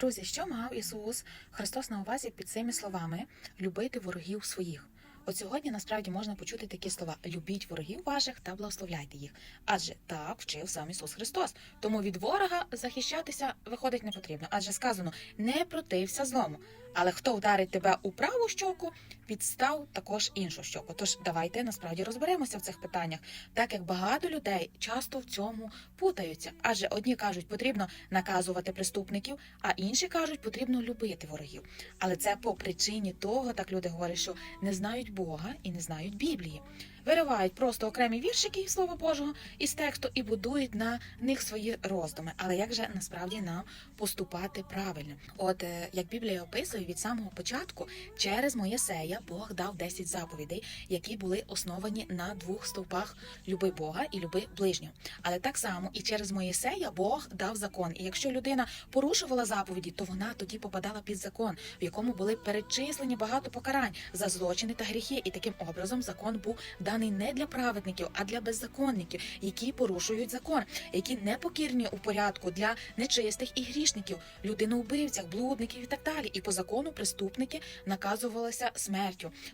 Друзі, що мав Ісус Христос на увазі під цими словами любити ворогів своїх? От сьогодні насправді можна почути такі слова: любіть ворогів ваших та благословляйте їх. Адже так вчив сам Ісус Христос. Тому від ворога захищатися виходить не потрібно. Адже сказано не протився злому. Але хто вдарить тебе у праву щоку, підстав також іншу щоку. Тож давайте насправді розберемося в цих питаннях, так як багато людей часто в цьому путаються. Адже одні кажуть, потрібно наказувати преступників, а інші кажуть, потрібно любити ворогів. Але це по причині того, так люди говорять, що не знають Бога і не знають Біблії. Виривають просто окремі віршики Слова Божого із тексту і будують на них свої роздуми. Але як же насправді нам поступати правильно? От е, як Біблія описує від самого початку, через Моєсея Бог дав 10 заповідей, які були основані на двох стовпах люби Бога і люби ближнього. Але так само і через Моєсея Бог дав закон. І якщо людина порушувала заповіді, то вона тоді попадала під закон, в якому були перечислені багато покарань за злочини та гріхи. І таким образом закон був даний не для праведників, а для беззаконників, які порушують закон, які не покірні у порядку для нечистих і грішників, людиноубивцях, блудників і так далі. І по закону преступники наказувалися смертю.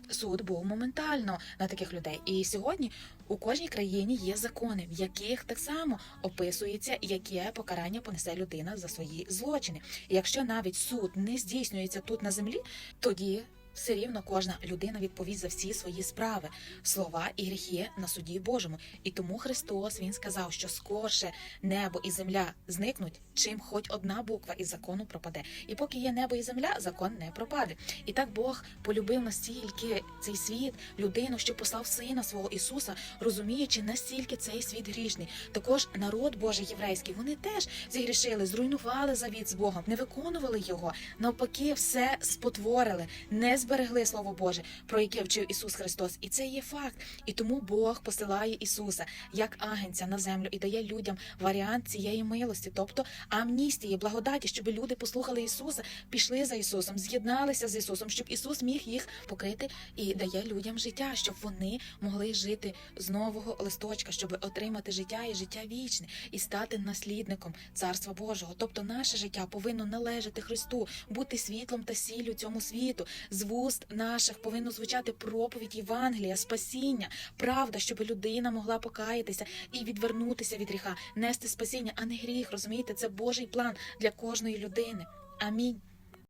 Суд був моментально на таких людей. І сьогодні у кожній країні є закони, в яких так само описується, яке покарання понесе людина за свої злочини. І якщо навіть суд не здійснюється тут на землі, тоді. Все рівно кожна людина відповість за всі свої справи, слова і гріхи на суді Божому. І тому Христос Він сказав, що скорше небо і земля зникнуть, чим хоч одна буква із закону пропаде. І поки є небо і земля, закон не пропаде. І так Бог полюбив настільки цей світ, людину, що послав сина свого Ісуса, розуміючи, настільки цей світ грішний. Також народ Божий єврейський, вони теж зігрішили, зруйнували завіт з Богом, не виконували його. Навпаки, все спотворили, не зберегли Слово Боже, про яке вчив Ісус Христос. І це є факт. І тому Бог посилає Ісуса як агенця на землю і дає людям варіант цієї милості, тобто амністії, благодаті, щоб люди послухали Ісуса, пішли за Ісусом, з'єдналися з Ісусом, щоб Ісус міг їх покрити і дає людям життя, щоб вони могли жити з нового листочка, щоб отримати життя і життя вічне, і стати наслідником Царства Божого. Тобто наше життя повинно належати Христу, бути світлом та сіллю цьому світу. З вуст наших повинно звучати проповідь Євангелія, спасіння, правда, щоб людина могла покаятися і відвернутися від гріха, нести спасіння, а не гріх. Розумієте, це Божий план для кожної людини. Амінь.